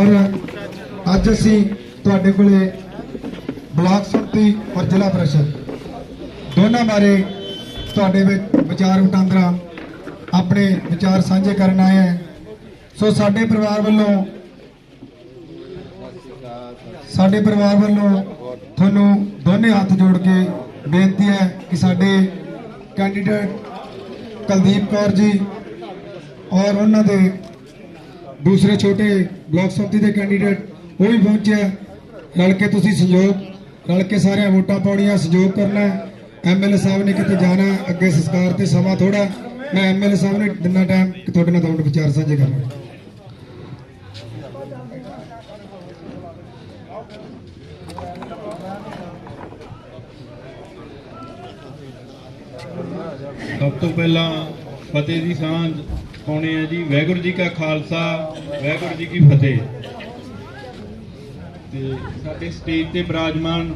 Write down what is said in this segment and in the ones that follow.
ਔਰ ਅੱਜ ਅਸੀਂ ਤੁਹਾਡੇ ਕੋਲੇ ਬਲਾਕ ਸੰਮਤੀ ਔਰ ਜ਼ਿਲ੍ਹਾ ਪ੍ਰਸ਼ਦ ਦੋਨਾਂ ਬਾਰੇ ਤੁਹਾਡੇ ਵਿੱਚ ਵਿਚਾਰ ਵਟਾਂਦਰਾ, ਆਪਣੇ ਵਿਚਾਰ ਸਾਂਝੇ ਕਰਨ ਆਏ ਹਾਂ। ਸੋ ਸਾਡੇ ਪਰਿਵਾਰ ਵੱਲੋਂ, ਸਾਡੇ ਪਰਿਵਾਰ ਵੱਲੋਂ ਤੁਹਾਨੂੰ ਦੋਨੇ ਹੱਥ ਜੋੜ ਕੇ ਬੇਨਤੀ ਹੈ ਕਿ ਸਾਡੇ ਕੈਂਡੀਡੇਟ ਕੁਲਦੀਪ ਕੌਰ ਜੀ ਔਰ ਉਹਨਾਂ ਦੇ ਦੂਸਰੇ ਛੋਟੇ ਬਲਾਕ ਸੰਮਤੀ ਦੇ ਕੈਂਡੀਡੇਟ ਉਹ ਵੀ ਪਹੁੰਚਿਆ ਰਲ ਕੇ ਤੁਸੀਂ ਸਹਿਯੋਗ ਰਲ ਕੇ ਸਾਰਿਆਂ ਵੋਟਾਂ ਪਾਉਣੀਆਂ ਸਹਿਯੋਗ ਕਰਨਾ ਐਮਐਲਏ ਸਾਹਿਬ ਨੇ ਕਿਤੇ ਜਾਣਾ ਹੈ, ਅੱਗੇ ਸੰਸਕਾਰ ਤੇ ਸਮਾਂ ਥੋੜਾ ਮੈਂ ਐਮਐਲਏ ਸਾਹਿਬ ਨੇ ਦਿੰਨਾ ਟਾਈਮ ਤੁਹਾਡੇ ਨਾਲ ਤੁਹਾਡੇ ਵਿਚਾਰ ਸਾਂਝੇ ਕਰਨਾ ਸਭ ਤੋਂ ਪਹਿਲਾਂ ਫਤਿਹ ਦੀ ਸਾਂਝ। ਪਾਉਣੇ ਆ ਜੀ। ਵਾਹਿਗੁਰੂ ਜੀ ਕਾ ਖਾਲਸਾ ਵਾਹਿਗੁਰੂ ਜੀ ਕੀ ਫਤਿਹ। ਤੇ ਸਾਡੇ ਸਟੇਜ ਤੇ ਬਿਰਾਜਮਾਨ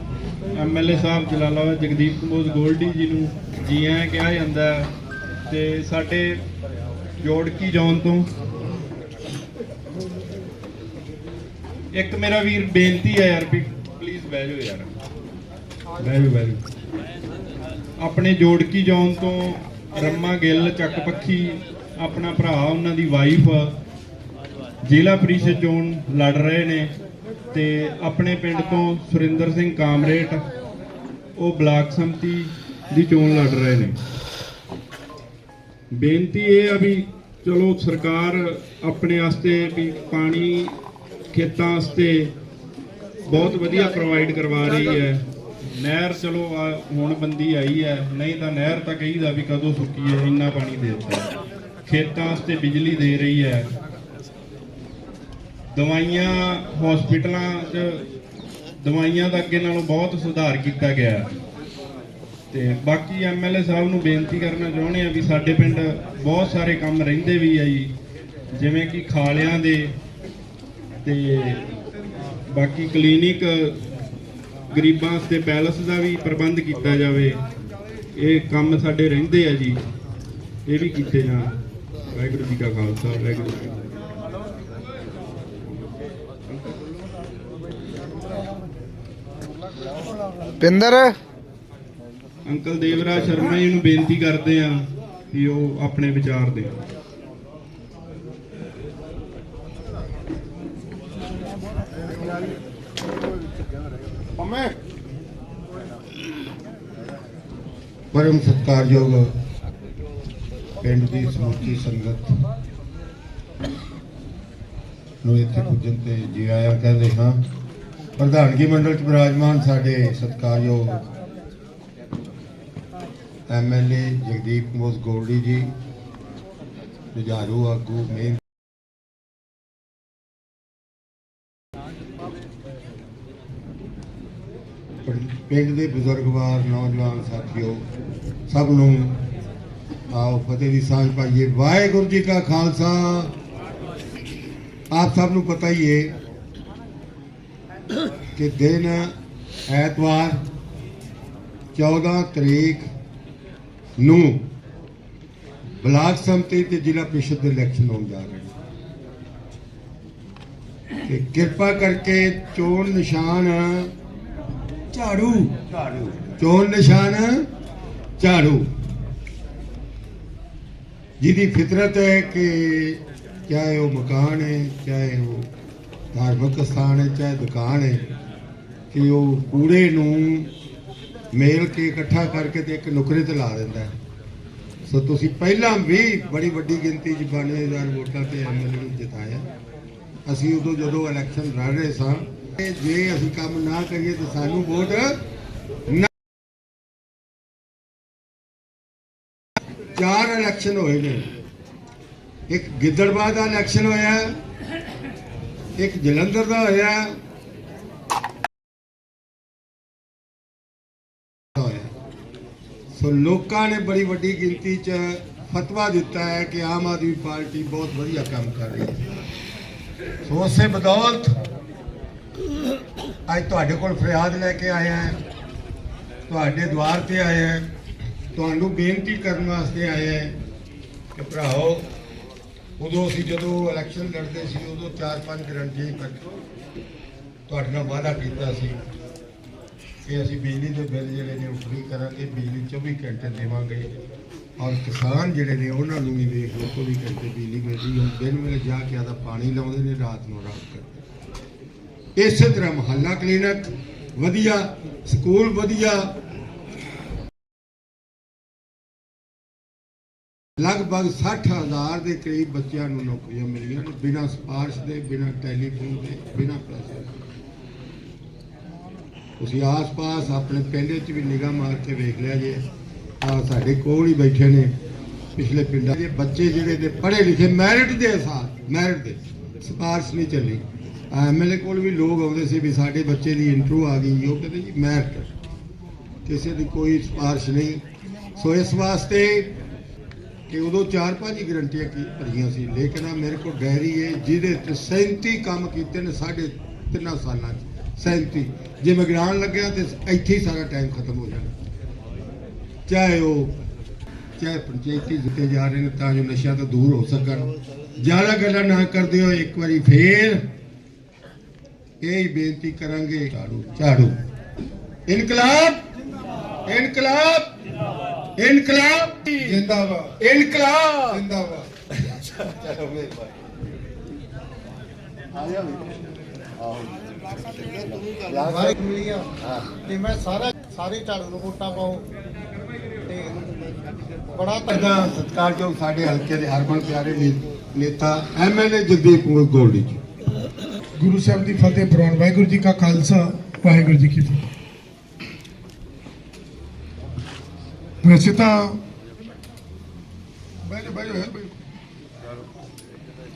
ਐਮਐਲਏ ਸਾਹਿਬ ਜਲਾਲਾਬਾਦ ਜਗਦੀਪ ਕੰਬੋਜ ਗੋਲਡੀ ਜੀ ਨੂੰ ਜੀ ਆਇਆਂ ਕਿਹਾ ਜਾਂਦਾ ਤੇ ਸਾਡੇ ਜੋੜਕੀ ਜੌਨ ਤੋਂ ਇੱਕ ਮੇਰਾ ਵੀਰ ਬੇਨਤੀ ਹੈ ਯਾਰ ਵੀ ਪਲੀਜ਼ ਬਹਿ ਜਾਓ ਯਾਰ। ਬਹਿ ਜਾਓ ਬਹਿ ਜਾਓ। ਆਪਣੇ ਜੋੜਕੀ ਜੌਨ ਤੋਂ ਰੰਮਾ ਗਿੱਲ ਚੱਕ ਪੱਖੀ ਆਪਣਾ ਭਰਾ, ਉਹਨਾਂ ਦੀ ਵਾਈਫ ਜ਼ਿਲ੍ਹਾ ਪ੍ਰੀਸ਼ਦ ਚੋਣ ਲੜ ਰਹੇ ਨੇ ਤੇ ਆਪਣੇ ਪਿੰਡ ਤੋਂ ਸੁਰਿੰਦਰ ਸਿੰਘ ਕਾਮਰੇਟ, ਉਹ ਬਲਾਕ ਸੰਮਤੀ ਦੀ ਚੋਣ ਲੜ ਰਹੇ ਨੇ। ਬੇਨਤੀ ਇਹ ਆ ਵੀ ਚਲੋ ਸਰਕਾਰ ਆਪਣੇ ਵਾਸਤੇ ਵੀ ਪਾਣੀ ਖੇਤਾਂ ਵਾਸਤੇ ਬਹੁਤ ਵਧੀਆ ਪ੍ਰੋਵਾਈਡ ਕਰਵਾ ਰਹੀ ਹੈ। ਨਹਿਰ ਚਲੋ ਆ ਹੁਣ ਬੰਦੀ ਆਈ ਹੈ, ਨਹੀਂ ਤਾਂ ਨਹਿਰ ਤਾਂ ਕਹੀਦਾ ਵੀ ਕਦੋਂ ਸੁੱਕੀ ਹੈ ਇੰਨਾ ਪਾਣੀ ਦੇ ਦਿੱਤਾ। ਖੇਤਾਂ ਵਾਸਤੇ ਬਿਜਲੀ ਦੇ ਰਹੀ ਹੈ। ਦਵਾਈਆਂ ਹਸਪੀਟਲਾਂ 'ਚ ਦਵਾਈਆਂ ਦਾ ਅੱਗੇ ਨਾਲੋਂ ਬਹੁਤ ਸੁਧਾਰ ਕੀਤਾ ਗਿਆ ਹੈ। ਤੇ ਬਾਕੀ ਐਮਐਲਏ ਸਾਹਿਬ ਨੂੰ ਬੇਨਤੀ ਕਰਨਾ ਚਾਹੁੰਦੇ ਆ ਵੀ ਸਾਡੇ ਪਿੰਡ ਬਹੁਤ ਸਾਰੇ ਕੰਮ ਰਹਿੰਦੇ ਵੀ ਆ ਜੀ, ਜਿਵੇਂ ਕਿ ਖਾਲਿਆਂ ਦੇ ਤੇ ਬਾਕੀ ਕਲੀਨਿਕ ਗਰੀਬਾਂ ਵਾਸਤੇ ਪੈਲਸ ਦਾ ਵੀ ਪ੍ਰਬੰਧ ਕੀਤਾ ਜਾਵੇ। ਇਹ ਕੰਮ ਸਾਡੇ ਰਹਿੰਦੇ ਆ ਜੀ, ਇਹ ਵੀ ਕੀਤੇ ਜਾਣ। ਵਾਹਿਗੁਰੂ ਜੀ ਕਾ ਖਾਲਸਾ ਵਾਹਿਗੁਰੂ ਜੀ। ਪਿੰਦਰ ਅੰਕਲ ਦੇਵਰਾਜ ਸ਼ਰਮਾ ਜੀ ਨੂੰ ਬੇਨਤੀ ਕਰਦੇ ਆ ਕਿ ਉਹ ਆਪਣੇ ਵਿਚਾਰ ਦੇਣ ਪਰਮ ਸਤਿਕਾਰਯੋਗ ਪਿੰਡ ਦੀ ਸਮੁੱਚੀ ਸੰਗਤ ਨੂੰ ਇੱਥੇ ਪੁੱਜਣ ਤੇ ਜੀ ਆਇਆਂ ਕਹਿੰਦੇ ਹਾਂ। ਪ੍ਰਧਾਨਗੀ ਮੰਡਲ ਚ ਬਿਰਾਜਮਾਨ ਸਾਡੇ ਸਤਿਕਾਰਯੋਗ ਐਮਐਲਏ ਜਗਦੀਪ ਕੰਬੋਜ ਗੋਲਡੀ ਜੀ, ਜੁਝਾਰੂ ਆਗੂ, ਮੇਨ ਪਿੰਡ ਦੇ ਬਜ਼ੁਰਗਵਾਰ ਨੌਜਵਾਨ ਸਾਥੀਓ, ਸਭ ਨੂੰ ਆਓ ਫਤਿਹ ਦੀ ਸਾਂਝ ਪਾਈਏ। ਵਾਹਿਗੁਰੂ ਜੀ ਕਾ ਖਾਲਸਾ। ਆਪ ਸਭ ਨੂੰ ਪਤਾ ਹੀ ਹੈ ਕਿ ਦਿਨ ਐਤਵਾਰ 14 ਤਰੀਕ ਨੂੰ ਬਲਾਕ ਸੰਮਤੀ ਤੇ ਜ਼ਿਲ੍ਹਾ ਪ੍ਰੀਸ਼ਦ ਦੇ ਇਲੈਕਸ਼ਨ ਹੋਣ ਜਾ ਰਹੇ ਨੇ। ਤੇ ਕਿਰਪਾ ਕਰਕੇ ਚੋਣ ਨਿਸ਼ਾਨ ਝਾੜੂ ਝਾੜੂ। ਚੋਣ ਨਿਸ਼ਾਨ ਝਾੜੂ। ਜਿਹਦੀ ਫਿਤਰਤ ਹੈ ਕਿ ਚਾਹੇ ਉਹ ਮਕਾਨ ਹੈ, ਚਾਹੇ ਉਹ ਧਾਰਮਿਕ ਸਥਾਨ ਹੈ, ਚਾਹੇ ਦੁਕਾਨ ਹੈ, ਕਿ ਉਹ ਕੂੜੇ ਨੂੰ ਮੇਲ ਕੇ ਇਕੱਠਾ ਕਰਕੇ ਤੇ ਇੱਕ ਨੁਕਰੇ ਤੇ ਲਾ ਦਿੰਦਾ ਸੋ ਤੁਸੀਂ ਪਹਿਲਾਂ ਵੀ ਬੜੀ ਵੱਡੀ ਗਿਣਤੀ 'ਚ 92000 ਵੋਟਾਂ ਤੇ ਐਮਐਲਏ ਨੂੰ ਜਿਤਾਇਆ। ਅਸੀਂ ਉਦੋਂ ਜਦੋਂ ਇਲੈਕਸ਼ਨ ਲੜ ਰਹੇ ਸਾਂ ਜੇ ਅਸੀਂ ਕੰਮ ਨਾ ਕਰੀਏ ਤਾਂ ਸਾਨੂੰ ਵੋਟ ਇਲੈਕਸ਼ਨ ਹੋਏ ਨੇ। ਇੱਕ ਗਿੱਦੜਬਾਹ ਦਾ ਇਲੈਕਸ਼ਨ ਹੋਇਆ, ਇੱਕ ਜਲੰਧਰ ਦਾ ਹੋਇਆ। ਸੋ ਲੋਕਾਂ ਨੇ ਬੜੀ ਵੱਡੀ ਗਿਣਤੀ 'ਚ ਫਤਵਾ ਦਿੱਤਾ ਹੈ ਕਿ ਆਮ ਆਦਮੀ ਪਾਰਟੀ ਬਹੁਤ ਵਧੀਆ ਕੰਮ ਕਰ ਰਹੀ ਹੈ। ਸੋ ਉਸੇ ਬਦੌਲਤ ਅੱਜ ਤੁਹਾਡੇ ਕੋਲ ਫਰਿਆਦ ਲੈ ਕੇ ਆਇਆ ਹਾਂ। ਤੁਹਾਡੇ ਦੁਆਰ ਤੇ ਆਇਆ ਹਾਂ। ਤੁਹਾਨੂੰ ਬੇਨਤੀ ਕਰਨ ਵਾਸਤੇ ਆਇਆ ਹਾਂ ਕਿ ਭਰਾਓ ਉਦੋਂ ਅਸੀਂ ਜਦੋਂ ਇਲੈਕਸ਼ਨ ਲੜਦੇ ਸੀ, ਉਦੋਂ ਚਾਰ ਪੰਜ ਗਰੰਟੀਆਂ ਹੀ ਤੁਹਾਡੇ ਨਾਲ ਵਾਅਦਾ ਕੀਤਾ ਸੀ ਕਿ ਅਸੀਂ ਬਿਜਲੀ ਦੇ ਬਿੱਲ ਜਿਹੜੇ ਨੇ ਉਹ ਫ੍ਰੀ ਕਰਾਂਗੇ, ਬਿਜਲੀ 24 ਘੰਟੇ ਦੇਵਾਂਗੇ ਔਰ ਕਿਸਾਨ ਜਿਹੜੇ ਨੇ ਉਹਨਾਂ ਨੂੰ ਵੀ ਵੇਖ ਲਓ 24 ਘੰਟੇ ਬਿਜਲੀ ਮਿਲਦੀ ਹੈ ਦਿਨ ਵੇਲੇ ਜਾ ਕੇ ਆਦਾ, ਪਾਣੀ ਲਾਉਂਦੇ ਨੇ, ਰਾਤ ਨੂੰ ਰਾਤ ਕਰਦੇ ਇਸੇ ਤਰ੍ਹਾਂ ਮੁਹੱਲਾ ਕਲੀਨਿਕ ਵਧੀਆ, ਸਕੂਲ ਵਧੀਆ ਲਗਭਗ 60000 ਦੇ ਕਰੀਬ ਬੱਚਿਆਂ ਨੂੰ ਨੌਕਰੀਆਂ ਮਿਲੀਆਂ ਨੇ, ਬਿਨਾਂ ਸਪਾਰਸ਼ ਦੇ, ਬਿਨਾਂ ਟੈਲੀਫੋਨ ਦੇ, ਬਿਨਾਂ ਪੈਸੇ ਤੁਸੀਂ ਆਸ-ਪਾਸ ਆਪਣੇ ਪਿੰਡ 'ਚ ਵੀ ਨਿਗਾਹ ਮਾਰ ਕੇ ਵੇਖ ਲਿਆ ਜੇ ਆ ਸਾਡੇ ਕੋਲ ਹੀ ਬੈਠੇ ਨੇ ਪਿਛਲੇ ਪਿੰਡਾਂ ਦੇ ਬੱਚੇ ਜਿਹੜੇ ਨੇ ਪੜ੍ਹੇ ਲਿਖੇ ਮੈਰਿਟ ਦੇ ਅਸਾਰ, ਮੈਰਿਟ ਦੇ, ਸਪਾਰਸ਼ ਨਹੀਂ ਚੱਲੀ। ਐਮਐਲਏ ਕੋਲ ਵੀ ਲੋਕ ਆਉਂਦੇ ਸੀ ਵੀ ਸਾਡੇ ਬੱਚੇ ਦੀ ਇੰਟਰਵਿਊ ਆ ਗਈ ਉਹ ਕਹਿੰਦੇ ਜੀ ਮੈਰਿਟ। ਕਿਸੇ ਦੀ ਕੋਈ ਸਪਾਰਸ਼ ਨਹੀਂ। ਸੋ ਇਸ ਵਾਸਤੇ ਕਿ ਉਦੋਂ ਚਾਰ ਪੰਜ ਹੀ ਗਰੰਟੀਆਂ ਕੀ ਭਰੀਆਂ ਸੀ, ਲੇਕਿਨ ਆ ਮੇਰੇ ਕੋਲ ਡਾਇਰੀ ਹੈ ਜਿਹਦੇ ਤੇ 37 ਕੰਮ ਕੀਤੇ ਨੇ ਸਾਢੇ ਤਿੰਨਾਂ ਸਾਲਾਂ 'ਚ 37 ਜੇ ਮੈਂ ਗਿਣਾਉਣ ਲੱਗਿਆ ਤੇ ਇੱਥੇ ਹੀ ਸਾਰਾ ਟਾਈਮ ਖਤਮ ਹੋ ਜਾਣਾ। ਚਾਹੇ ਉਹ, ਚਾਹੇ ਪੰਚਾਇਤੀ ਦਿੱਤੇ ਜਾ ਰਹੇ ਨੇ, ਤਾਂ ਜੋ ਨਸ਼ਿਆਂ ਤੋਂ ਦੂਰ ਹੋ ਸਕਣ। ਜ਼ਿਆਦਾ ਗੱਲਾਂ ਨਾ ਕਰਦੇ ਹੋ ਇੱਕ ਵਾਰੀ ਫੇਰ ਇਹ ਹੀ ਬੇਨਤੀ ਕਰਾਂਗੇ, ਝਾੜੂ ਝਾੜੂ। ਇਨਕਲਾਬ! ਇਨਕਲਾਬ! ਇਨਕਲਾਬ ਜਿੰਦਾਬਾਦ। ਇਨਕਲਾਬ। ਜਿੰਦਾਬਾਦ। ਚਲੋ ਤੇ ਮੈਂ ਸਾਰਾ ਸਾਰੇ ਝਾੜੂ ਨੂੰ ਵੋਟਾਂ ਪਾਉ ਤੇ ਬੜਾ ਇਹਦਾ ਸਤਿਕਾਰਯੋਗ ਸਾਡੇ ਹਲਕੇ ਦੇ ਹਰਮਨ ਪਿਆਰੇ ਨੇਤਾ ਐਮਐਲਏ ਜਗਦੀਪ ਕੁਮਾਰ ਗੋਲਡੀ ਜੀ। ਗੁਰੂ ਸਾਹਿਬ ਦੀ ਫਤਿਹ ਪ੍ਰਵਾਨ। ਵਾਹਿਗੁਰੂ ਜੀ ਕਾ ਖਾਲਸਾ। ਵਾਹਿਗੁਰੂ ਜੀ ਕੀ ਫਤਿਹ। ਵੈਸੇ ਤਾਂ ਬੈਜੋ ਬੈਜੋ ਯਾਰ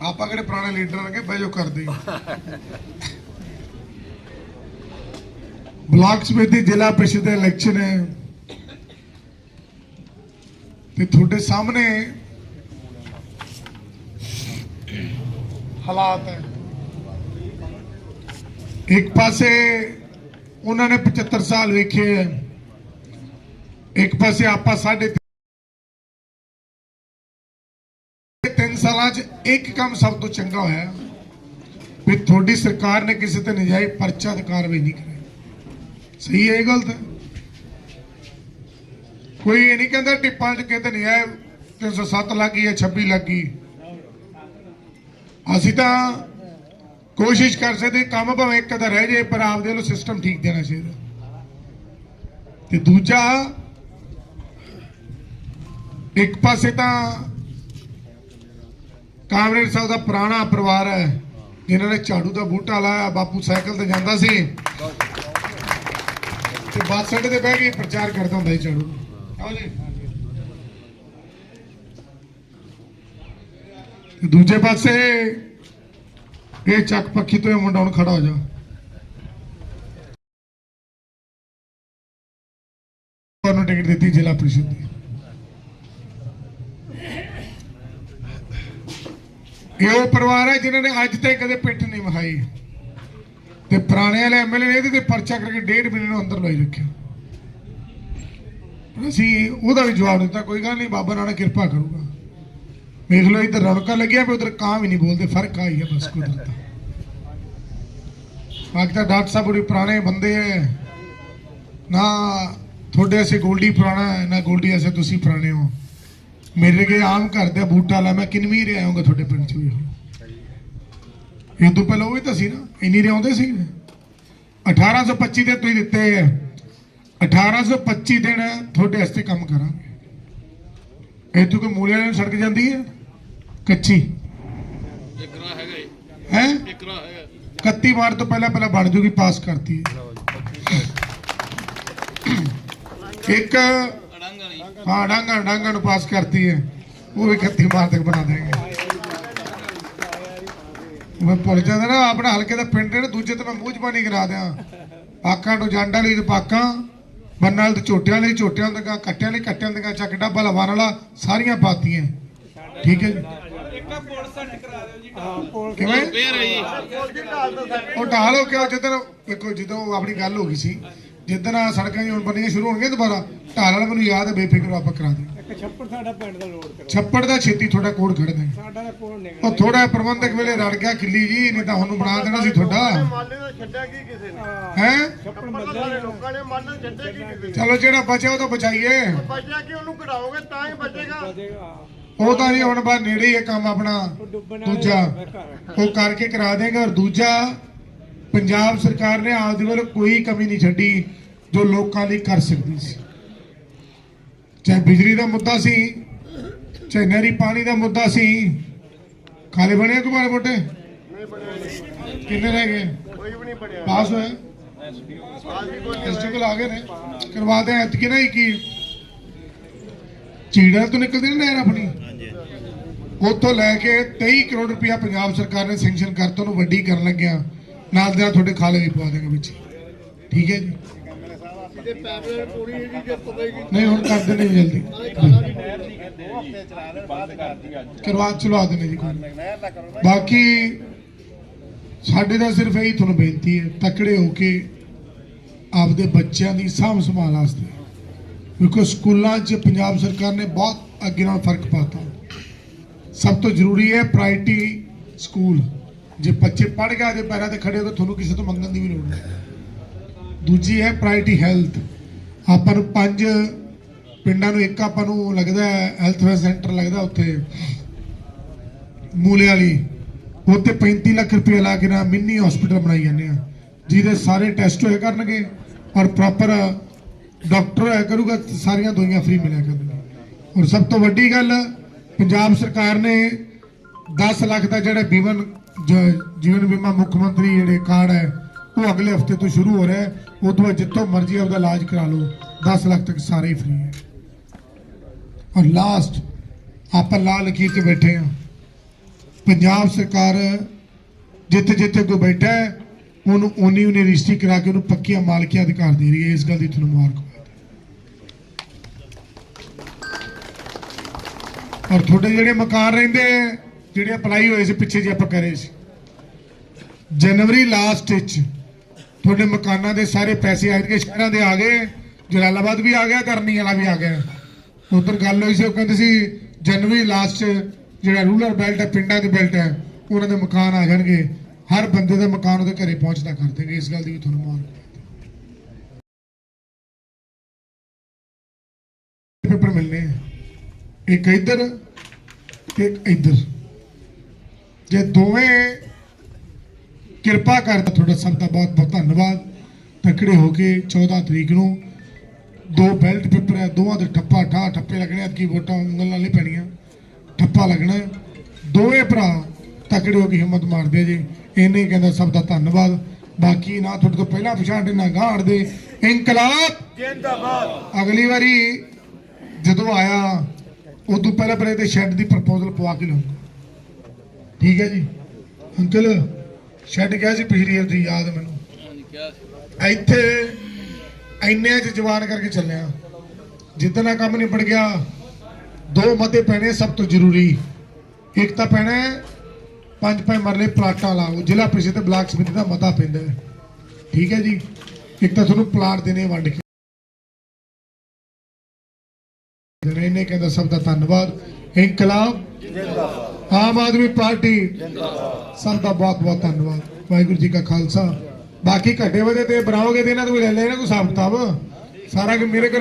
ਆਪਾਂ ਕਿਹੜੇ ਪੁਰਾਣੇ ਲੀਡਰ ਨੇ ਬੈਜੋ ਕਰਦੇ ਬਲਾਕ ਸਮਿਤੀ ਜ਼ਿਲ੍ਹਾ ਪ੍ਰੀਸ਼ਦ ਦੇ ਇਲੈਕਸ਼ਨ ਹੈ। ਤੇ ਤੁਹਾਡੇ ਸਾਹਮਣੇ ਹਾਲਾਤ ਹੈ। ਇੱਕ ਪਾਸੇ ਉਹਨਾਂ ਨੇ 75 ਸਾਲ ਵੇਖੇ ਹੈ। ਇੱਕ ਪਾਸੇ ਆਪਾਂ ਸਾਡੇ ਤਿੰਨ ਸਾਲਾਂ 'ਚ ਇੱਕ ਕੰਮ ਸਭ ਤੋਂ ਚੰਗਾ ਹੋਇਆ ਵੀ ਤੁਹਾਡੀ ਸਰਕਾਰ ਨੇ ਕਿਸੇ ਤੇ ਨਜਾਇਜ਼ ਪਰਚਾ ਤੇ ਕਾਰਵਾਈ ਨਹੀਂ ਕਰੀ ਸਹੀ ਹੈ ਇਹ ਗਲਤ ਹੈ ਕੋਈ ਇਹ ਨਹੀਂ ਕਹਿੰਦਾ ਟਿੱਪਾਂ 'ਚ ਕਹਿੰਦੇ ਨਹੀਂ ਆਏ 307 ਲੱਗ ਗਈ ਹੈ 26 ਲੱਗ ਗਈ। ਅਸੀਂ ਤਾਂ ਕੋਸ਼ਿਸ਼ ਕਰ ਸਕਦੇ ਕੰਮ ਭਾਵੇਂ ਇੱਕ ਦਾ ਰਹਿ ਜੇ ਪਰ ਆਪਦੇ ਵੱਲੋਂ ਸਿਸਟਮ ਠੀਕ ਦੇਣਾ ਚਾਹੀਦਾ। ਤੇ ਦੂਜਾ ਇੱਕ ਪਾਸੇ ਤਾਂ ਕਾਮਰੇਡ ਸਾਹਿਬ ਦਾ ਪੁਰਾਣਾ ਪਰਿਵਾਰ ਹੈ, ਜਿਨ੍ਹਾਂ ਨੇ ਝਾੜੂ ਦਾ ਬੂਟਾ ਲਾਇਆ, ਬਾਪੂ ਸਾਈਕਲ ਤੇ ਜਾਂਦਾ ਸੀ। ਤੇ ਬੱਸ ਅੱਡੇ ਤੇ ਬਹਿ ਕੇ ਪ੍ਰਚਾਰ ਕਰਦਾ ਹੁੰਦਾ ਸੀ ਝਾੜੂ। ਆਓ ਜੀ। ਦੂਜੇ ਪਾਸੇ ਇਹ ਚੱਕ ਪੱਖੀ ਤੋਂ ਇਹ ਮੁੰਡਾ ਹੁਣ ਖੜਾ ਹੋ ਜਾ। ਤੁਹਾਨੂੰ ਟਿਕਟ ਦਿੱਤੀ ਜ਼ਿਲ੍ਹਾ ਪ੍ਰੀਸ਼ਦ ਦੀ। ਇਹ ਉਹ ਪਰਿਵਾਰ ਹੈ ਜਿਨ੍ਹਾਂ ਨੇ ਅੱਜ ਤੱਕ ਕਦੇ ਪਿੱਠ ਨਹੀਂ ਵਿਖਾਈ ਤੇ ਪੁਰਾਣੇ ਵਾਲੇ ਐਮਐਲਏ ਨੇ ਇਹਦੇ ਤੇ ਪਰਚਾ ਕਰਕੇ ਡੇਢ ਮਹੀਨੇ ਨੂੰ ਅੰਦਰ ਲਾਈ ਰੱਖਿਆ। ਅਸੀਂ ਉਹਦਾ ਵੀ ਜਵਾਬ ਦਿੱਤਾ, ਕੋਈ ਗੱਲ ਨਹੀਂ, ਬਾਬਾ ਨਾਨਕ ਕਿਰਪਾ ਕਰੂਗਾ। ਵੇਖ ਲਓ, ਇੱਧਰ ਰੌਣਕਾਂ ਲੱਗਿਆ ਪਰ ਉਧਰ ਕਾਂ ਵੀ ਨਹੀਂ ਬੋਲਦੇ, ਫ਼ਰਕ ਆਈ ਹੈ ਬਸ ਕੁਦਰਤ ਦਾ। ਬਾਕੀ ਡਾਕਟਰ ਸਾਹਿਬ ਬੜੇ ਪੁਰਾਣੇ ਬੰਦੇ ਹੈ ਨਾ ਤੁਹਾਡੇ ਐਸੇ ਗੋਲਡੀ ਪੁਰਾਣਾ ਹੈ, ਨਾ ਗੋਲਡੀ ਐਸੇ ਤੁਸੀਂ ਪੁਰਾਣੇ ਹੋ। ਮੇਰੇ ਕੇ ਆਮ ਘਰ ਦਾ ਬੂਟਾ ਲਾ ਮੈਂ ਕਿੰਨਵੀਂ ਰਿਹਾ ਆਉਂਗਾ ਤੁਹਾਡੇ ਪਿੰਡ ਚ ਵੀ ਇਹ ਤੋਂ ਪਹਿਲਾਂ ਉਹ ਵੀ ਤਾਂ ਸੀ ਨਾ, ਇੰਨੀ ਰੇ ਆਉਂਦੇ ਸੀ। 1825 ਦੇ ਤੁਸੀਂ ਦਿੱਤੇ ਹੈ 1825 ਦਿਨ ਤੁਹਾਡੇ ਵਾਸਤੇ ਕੰਮ ਕਰਾਂਗੇ। ਇਹ ਕੋਈ ਮੂਲਿਆਂ ਨੂੰ ਸੜਕ ਜਾਂਦੀ ਹੈ ਕੱਚੀ। ਇਕਰਾ ਹੈਗਾ ਹੈ? ਇਕਰਾ ਹੈਗਾ 31 ਮਾਰਚ ਤੋਂ ਪਹਿਲਾਂ ਪਹਿਲਾਂ ਬਣ ਜੂਗੀ, ਪਾਸ ਕਰਤੀ। ਹੈ ਇੱਕ ਡਾਂਗਾ ਨੂੰ ਪਾਸ ਕਰਤੀ ਹੈ। ਉਹ ਵੀ 31 ਮਾਰਚ ਤੱਕ ਬਣਾ ਦੇਣਗੇ। ਮੈਂ ਭੁੱਲ ਜਾਂਦਾ ਨਾ ਆਪਣਾ ਹਲਕੇ ਦਾ ਪਿੰਡ ਨੇ ਦੂਜੇ ਤੇ ਮੈਂ ਮੂੰਹ ਜ਼ਬਾਨੀ ਕਰਾ ਦਿਆਂ। ਪਾਕਾਂ ਤੋਂ ਜਾਂਡਾਂ ਲਈ ਤੇ ਪਾਕਾਂ ਬੰਨਾਂ ਤੇ ਝੋਟਿਆਂ ਲਈ ਝੋਟਿਆਂ ਦੀਆਂ ਕੱਟਿਆਂ ਲਈ ਕੱਟਿਆਂ ਦੀਆਂ ਚੱਕ ਡੱਬਾ ਲਵਾਣ ਵਾਲਾ ਸਾਰੀਆਂ ਪਾਤੀਆਂ। ਠੀਕ ਹੈ ਜੀ? ਕਿਵੇਂ? ਉਹ ਢਾਲ ਹੋ ਕੇ ਜਦੋਂ ਵੇਖੋ ਜਦੋਂ ਆਪਣੀ ਗੱਲ ਹੋ ਗਈ ਸੀ ਜਿੱਦਣ ਆਹ ਸੜਕਾਂ ਜੀ ਹੁਣ ਬਣਨੀਆਂ ਸ਼ੁਰੂ ਹੋਣਗੀਆਂ ਦੁਬਾਰਾ ਢਾਲ ਵਾਲਾ ਮੈਨੂੰ ਯਾਦ ਹੈ ਬੇਫਿਕਰ ਆਪਾਂ ਕਰਾ ਦੇ ਛੱਪੜ ਸਾਡਾ ਪਿੰਡ ਦਾ ਲੋਡ ਕਰੋ। ਛੱਪੜ ਦਾ ਛੇਤੀ ਤੁਹਾਡਾ ਕੋਡ ਖੜ ਦੇ ਸਾਡਾ ਦਾ ਕੋਲ ਨਹੀਂ ਉਹ ਥੋੜਾ ਪ੍ਰਬੰਧਕ ਵੇਲੇ ਰੜ ਗਿਆ ਖਿੱਲੀ ਜੀ ਨਹੀਂ ਤਾਂ ਉਹਨੂੰ ਬਣਾ ਦੇਣਾ ਸੀ ਤੁਹਾਡਾ। ਮਾਲੇ ਦਾ ਛੱਡਿਆ ਕੀ ਕਿਸੇ ਨੇ? ਹੈ। ਛੱਪੜ ਪਤਾ ਮੱਲਾ ਸਾਰੇ ਲੋਕਾਂ ਨੇ ਮਾਲੇ ਛੱਡਿਆ ਕੀ ਕਿਸੇ ਨੇ? ਚਲੋ ਜਿਹੜਾ ਬਚਿਆ ਉਹ ਤਾਂ ਬਚਾਈਏ। ਬਚਿਆ ਕਿ ਉਹਨੂੰ ਕਢਾਓਗੇ ਤਾਂ ਹੀ ਬਚੇਗਾ? ਉਹ ਤਾਂ ਨਹੀਂ ਹੁਣ ਬਸ ਨੇੜੇ ਹੀ ਹੈ ਕੰਮ ਆਪਣਾ। ਦੂਜਾ। ਉਹ ਕਰਕੇ ਕਰਾ ਦੇਗਾ। ਔਰ ਦੂਜਾ ਪੰਜਾਬ ਸਰਕਾਰ ਨੇ ਆਪਦੇ ਵੱਲ ਕੋਈ ਕਮੀ ਨਹੀਂ ਛੱਡੀ ਜੋ ਲੋਕਾਂ ਲਈ ਕਰ ਸਕਦੀ ਸੀ। ਚਾਹੇ ਬਿਜਲੀ ਦਾ ਮੁੱਦਾ ਸੀ ਚਾਹੇ ਨਹਿਰੀ ਪਾਣੀ ਦਾ ਮੁੱਦਾ ਸੀ ਖਾਲੇ ਬਣੇ ਕੋ ਮਾਰੇ ਮੋਟੇ? ਕਿੰਨੇ ਰਹਿ ਗਏ? ਕੋਈ ਵੀ ਨਹੀਂ ਬਣਿਆ। ਪਾਸ ਹੋਇਆ? ਫੈਸਟੀਵਲ ਆ ਗਏ ਨੇ। ਕਰਵਾਦੇ ਐਤ ਕਿ ਨਹੀਂ ਕੀ ਚੀੜਾ ਤੋਂ ਨਿਕਲਦੀ ਨਾ ਨਹਿਰ ਆਪਣੀ। ਉੱਥੋਂ ਲੈ ਕੇ 23 ਕਰੋੜ ਰੁਪਇਆ ਪੰਜਾਬ ਸਰਕਾਰ ਨੇ ਸੈਂਕਸ਼ਨ ਕਰਤਾ ਉਹਨੂੰ ਵੱਡੀ ਕਰਨ ਲੱਗਿਆ। ਨਾਲ ਦੇ ਨਾਲ ਤੁਹਾਡੇ ਖਾਲੇ ਵੀ ਪਵਾ ਦੇਗਾ ਵਿੱਚ। ਠੀਕ ਹੈ ਜੀ? ਨਹੀਂ, ਹੁਣ ਕਰ ਦੇਣੇ ਜਲਦੀ। ਕਰਵਾ ਚਲਵਾ ਦੇਣੇ ਜੀ ਬਾਕੀ ਸਾਡੇ ਦਾ ਸਿਰਫ ਇਹੀ ਤੁਹਾਨੂੰ ਬੇਨਤੀ ਹੈ, ਤਕੜੇ ਹੋ ਕੇ ਆਪਦੇ ਬੱਚਿਆਂ ਦੀ ਸਾਂਭ ਸੰਭਾਲ ਵਾਸਤੇ। ਕਿਉਂਕਿ ਸਕੂਲਾਂ 'ਚ ਪੰਜਾਬ ਸਰਕਾਰ ਨੇ ਬਹੁਤ ਅੱਗੇ ਨਾਲ ਫ਼ਰਕ ਪਾਤਾ। ਸਭ ਤੋਂ ਜ਼ਰੂਰੀ ਹੈ ਪ੍ਰਾਇਰਟੀ ਸਕੂਲ। ਜੇ ਬੱਚੇ ਪੜ੍ਹ ਗਿਆ ਜੇ ਪੈਰਾਂ ਤੇ ਖੜੇ ਹੋ ਤਾਂ ਤੁਹਾਨੂੰ ਕਿਸੇ ਤੋਂ ਮੰਗਣ ਦੀ ਵੀ ਲੋੜ ਨਹੀਂ। ਦੂਜੀ ਹੈ ਪ੍ਰਾਇਰਟੀ ਹੈਲਥ ਆਪਾਂ ਨੂੰ ਪੰਜ ਪਿੰਡਾਂ ਨੂੰ ਇੱਕ ਆਪਾਂ ਨੂੰ ਲੱਗਦਾ ਹੈ ਹੈਲਥ ਸੈਂਟਰ ਲੱਗਦਾ ਉੱਥੇ। ਮੂਲੇ ਵਾਲੀ। ਉੱਥੇ 35 ਲੱਖ ਰੁਪਏ ਲਾ ਕੇ ਨਾ ਮਿੰਨੀ ਹਸਪੀਟਲ ਬਣਾਈ ਜਾਂਦੇ ਆ। ਜਿਹਦੇ ਸਾਰੇ ਟੈਸਟ ਹੋਏ ਕਰਨਗੇ ਔਰ ਪ੍ਰੋਪਰ ਡਾਕਟਰ ਹੋਇਆ ਕਰੂਗਾ, ਸਾਰੀਆਂ ਦਵਾਈਆਂ ਫ੍ਰੀ ਮਿਲਿਆ ਕਰਨਗੀਆਂ। ਔਰ ਸਭ ਤੋਂ ਵੱਡੀ ਗੱਲ, ਪੰਜਾਬ ਸਰਕਾਰ ਨੇ 10 ਲੱਖ ਦਾ ਜਿਹੜਾ ਬੀਮਨ ਜੀਵਨ ਬੀਮਾ ਮੁੱਖ ਮੰਤਰੀ ਜਿਹੜੇ ਕਾਰਡ ਹੈ ਉਹ ਅਗਲੇ ਹਫ਼ਤੇ ਤੋਂ ਸ਼ੁਰੂ ਹੋ ਰਿਹਾ ਹੈ ਉਹ ਤੋਂ ਬਾਅਦ ਜਿੱਥੋਂ ਮਰਜ਼ੀ ਆਪਦਾ ਇਲਾਜ ਕਰਾ ਲਓ 10 ਲੱਖ ਤੱਕ ਸਾਰੇ ਹੀ ਫ੍ਰੀ ਹੈ। ਔਰ ਲਾਸਟ ਆਪਾਂ ਲਾਲ ਲਕੀਰ ਤੇ ਬੈਠੇ ਹਾਂ। ਪੰਜਾਬ ਸਰਕਾਰ ਜਿੱਥੇ ਜਿੱਥੇ ਕੋਈ ਬੈਠਾ ਹੈ ਉਹਨੂੰ ਉਨੀ ਉਨੀ ਰਜਿਸਟਰੀ ਕਰਾ ਕੇ ਉਹਨੂੰ ਪੱਕੀਆਂ ਮਾਲਕੀਆਂ ਅਧਿਕਾਰ ਦੇ ਰਹੀ ਹੈ ਇਸ ਗੱਲ ਦੀ ਤੁਹਾਨੂੰ ਮੁਬਾਰਕਬਾਦ। ਔਰ ਤੁਹਾਡੇ ਜਿਹੜੇ ਮਕਾਨ ਰਹਿੰਦੇ ਹੈ, ਜਿਹੜੇ ਅਪਲਾਈ ਹੋਏ ਸੀ, ਪਿੱਛੇ ਜੇ ਆਪਾਂ ਕਰੇ ਸੀ। ਜਨਵਰੀ ਲਾਸਟ ਵਿੱਚ ਤੁਹਾਡੇ ਮਕਾਨਾਂ ਦੇ ਸਾਰੇ ਪੈਸੇ ਆ ਆਏ ਸ਼ਹਿਰਾਂ ਦੇ ਆ ਗਏ, ਜਲਾਲਾਬਾਦ ਵੀ ਆ ਗਿਆ ਕਰਨੀ ਵਾਲਾ ਵੀ ਆ ਗਿਆ। ਉਧਰ ਗੱਲ ਹੋਈ ਸੀ, ਉਹ ਕਹਿੰਦੇ ਸੀ, ਜਨਵਰੀ ਲਾਸਟ ਜਿਹੜਾ ਰੂਰਲ ਬੈਲਟ ਹੈ, ਪਿੰਡਾਂ ਦੀ ਬੈਲਟ ਹੈ, ਉਹਨਾਂ ਦੇ ਮਕਾਨ ਆ ਜਾਣਗੇ। ਹਰ ਬੰਦੇ ਦਾ ਮਕਾਨ ਉਹਦੇ ਘਰੇ ਪਹੁੰਚਦਾ ਕਰ ਦੇਣਗੇ, ਇਸ ਗੱਲ ਦੀ ਵੀ ਤੁਹਾਨੂੰ ਮਾਰ ਪੇਪਰ ਮਿਲਨੇ ਆ। ਇੱਕ ਇੱਧਰ ਤੇ ਇੱਕ ਇੱਧਰ। ਜੇ ਦੋਵੇਂ ਕਿਰਪਾ ਕਰਦਾ ਤੁਹਾਡਾ ਸਭ ਦਾ ਬਹੁਤ ਬਹੁਤ ਧੰਨਵਾਦ। ਤਕੜੇ ਹੋ ਕੇ 14 ਤਰੀਕ ਨੂੰ ਦੋ ਬੈਲਟ ਪੇਪਰ ਹੈ ਦੋਵਾਂ ਦੇ ਠੱਪਾ ਠਾ ਠੱਪੇ ਲੱਗਣੇ ਅੱਜ ਕੀ ਵੋਟਾਂ ਉਂਗਲ ਨਾਲ ਨਹੀਂ ਪੈਣੀਆਂ। ਠੱਪਾ ਲੱਗਣਾ। ਦੋਵੇਂ ਭਰਾ ਤਕੜੇ ਹੋ ਕੇ ਹਿੰਮਤ ਮਾਰਦੇ ਜੀ। ਇਹਨੇ ਕਹਿੰਦਾ ਸਭ ਦਾ ਧੰਨਵਾਦ। ਬਾਕੀ ਨਾ ਤੁਹਾਡੇ ਤੋਂ ਪਹਿਲਾਂ ਪਛਾਣਦੇ ਨਾ ਗਾੜ ਦੇ। ਇਨਕਲਾਬ! ਜਿੰਦਾਬਾਦ! ਅਗਲੀ ਵਾਰੀ ਜਦੋਂ ਆਇਆ ਉਦੋਂ ਪਹਿਲਾਂ ਪਹਿਲੇ ਤੇ ਸ਼ੈੱਡ ਦੀ ਪ੍ਰਪੋਜ਼ਲ ਪਵਾ ਕੇ ਲਵਾਂਗਾ ਠੀਕ ਹੈ ਜੀ। ਅੰਕਲ ਛੱਡ ਗਿਆ ਸੀ ਪਿਛਲੀ ਵਾਰ ਦੀ ਯਾਦ ਮੈਨੂੰ। ਇੱਥੇ ਇੰਨੇ ਚ ਜਵਾਨ ਕਰਕੇ ਚੱਲਿਆ। ਜਿੱਦਣਾ ਕੰਮ ਨਿਬੜ ਗਿਆ। ਦੋ ਮਤੇ ਪੈਣੇ ਸਭ ਤੋਂ ਜ਼ਰੂਰੀ। ਇੱਕ ਤਾਂ ਪੈਣਾ ਪੰਜ ਪੰਜ ਮਰਲੇ ਪਲਾਟਾਂ ਵਾਲਾ ਉਹ ਜ਼ਿਲ੍ਹਾ ਪ੍ਰੀਸ਼ਦ ਤੇ ਬਲਾਕ ਸਮਿਤੀ ਦਾ ਮਤਾ ਪੈਂਦਾ ਹੈ। ਠੀਕ ਹੈ ਜੀ। ਇੱਕ ਤਾਂ ਤੁਹਾਨੂੰ ਪਲਾਟ ਦੇਣੇ ਵੰਡ ਕੇ। ਦੇਣੇ ਇਹਨੇ ਕਹਿੰਦਾ ਸਭ ਦਾ ਧੰਨਵਾਦ। ਇਨਕਲਾਬ ਜਿੰਦਾਬਾਦ ਆਮ ਆਦਮੀ ਪਾਰਟੀ। ਸਭ ਦਾ ਬਹੁਤ ਬਹੁਤ ਧੰਨਵਾਦ। ਵਾਹਿਗੁਰੂ ਜੀ ਕਾ ਖਾਲਸਾ। ਬਾਕੀ ਘੱਟੇ ਵਧੇ ਤੇ ਬਣਾਓਗੇ ਤੇ ਇਹਨਾਂ ਤੋਂ ਲੈ ਲੈਣਾ ਕੋਈ ਹਿਸਾਬ ਕਿਤਾਬ। ਸਾਰਾ ਕਿ ਮੇਰੇ